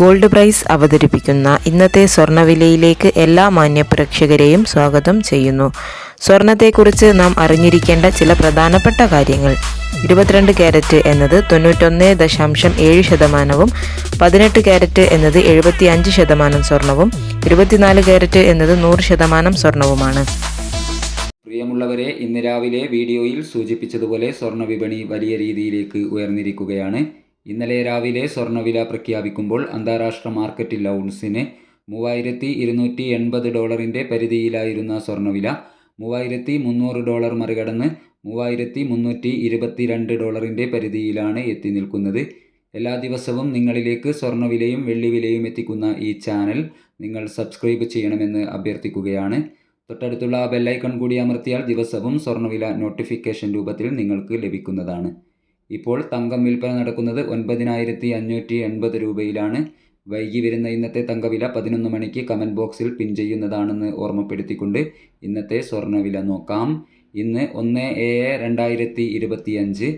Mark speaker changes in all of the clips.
Speaker 1: Gold price അവതരിപ്പിക്കുന്ന ഇന്നത്തെ സ്വർണവിലയിലേക്ക് എല്ലാ മാന്യപ്രേക്ഷകരെയും സ്വാഗതം ചെയ്യുന്നു. സ്വർണത്തെക്കുറിച്ച് നാം അറിഞ്ഞിരിക്കേണ്ട ചില പ്രധാനപ്പെട്ട കാര്യങ്ങൾ. ഇരുപത്തിരണ്ട് ക്യാരറ്റ് എന്നത് തൊണ്ണൂറ്റൊന്ന് ദശാംശം ഏഴ് ശതമാനവും പതിനെട്ട് ക്യാരറ്റ് എന്നത് എഴുപത്തി അഞ്ച് ശതമാനം സ്വർണവും ഇരുപത്തിനാല് ക്യാരറ്റ് എന്നത് നൂറ് ശതമാനം സ്വർണവുമാണ്.
Speaker 2: പ്രിയമുള്ളവരെ ഇന്ന് രാവിലെ വീഡിയോയിൽ സൂചിപ്പിച്ചതുപോലെ സ്വർണ വിപണി വലിയ രീതിയിലേക്ക് ഉയർന്നിരിക്കുകയാണ്. ഇന്നലെ രാവിലെ സ്വർണവില പ്രഖ്യാപിക്കുമ്പോൾ അന്താരാഷ്ട്ര മാർക്കറ്റിൽ ഔൺസിന് മൂവായിരത്തി ഇരുന്നൂറ്റി എൺപത് ഡോളറിന്റെ പരിധിയിലായിരുന്ന സ്വർണവില മൂവായിരത്തി മുന്നൂറ് ഡോളർ മറികടന്ന് മൂവായിരത്തി മുന്നൂറ്റി ഇരുപത്തിരണ്ട് ഡോളറിന്റെ പരിധിയിലാണ് എത്തി നിൽക്കുന്നത്. എല്ലാ ദിവസവും നിങ്ങളിലേക്ക് സ്വർണവിലയും വെള്ളിവിലയും എത്തിക്കുന്ന ഈ ചാനൽ നിങ്ങൾ സബ്സ്ക്രൈബ് ചെയ്യണമെന്ന് അഭ്യർത്ഥിക്കുകയാണ്. തൊട്ടടുത്തുള്ള ബെല്ലൈക്കൺ കൂടി അമർത്തിയാൽ ദിവസവും സ്വർണവില നോട്ടിഫിക്കേഷൻ രൂപത്തിൽ നിങ്ങൾക്ക് ലഭിക്കുന്നതാണ്. ഇപ്പോൾ തങ്കം വിൽപ്പന നടക്കുന്നത് ഒൻപതിനായിരത്തി അഞ്ഞൂറ്റി എൺപത് രൂപയിലാണ്. വൈകി വരുന്ന ഇന്നത്തെ തങ്കവില പതിനൊന്ന് മണിക്ക് കമന്റ് ബോക്സിൽ പിൻ ചെയ്യുന്നതാണെന്ന് ഓർമ്മപ്പെടുത്തിക്കൊണ്ട് ഇന്നത്തെ സ്വർണവില നോക്കാം. ഇന്ന് ഒന്ന് ഏഴ് രണ്ടായിരത്തി ഇരുപത്തിയഞ്ച്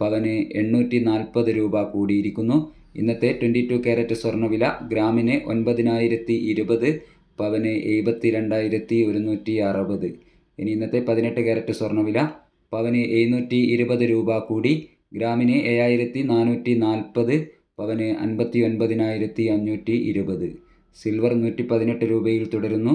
Speaker 2: പവന് എണ്ണൂറ്റി നാൽപ്പത് രൂപ കൂടിയിരിക്കുന്നു. ഇന്നത്തെ ട്വന്റി ടു ക്യാരറ്റ് സ്വർണവില ഗ്രാമിന് ഒൻപതിനായിരത്തി ഇരുപത് പവന് എഴുപത്തി രണ്ടായിരത്തി ഒരുന്നൂറ്റി അറുപത് ഇനി ഇന്നത്തെ പതിനെട്ട് ക്യാരറ്റ് സ്വർണവില പവന് എഴുന്നൂറ്റി ഇരുപത് രൂപ കൂടി. ഗ്രാമിന് ഏഴായിരത്തി നാനൂറ്റി നാൽപ്പത് പവന് അൻപത്തി ഒൻപതിനായിരത്തി അഞ്ഞൂറ്റി ഇരുപത് സിൽവർ നൂറ്റി പതിനെട്ട് രൂപയിൽ തുടരുന്നു.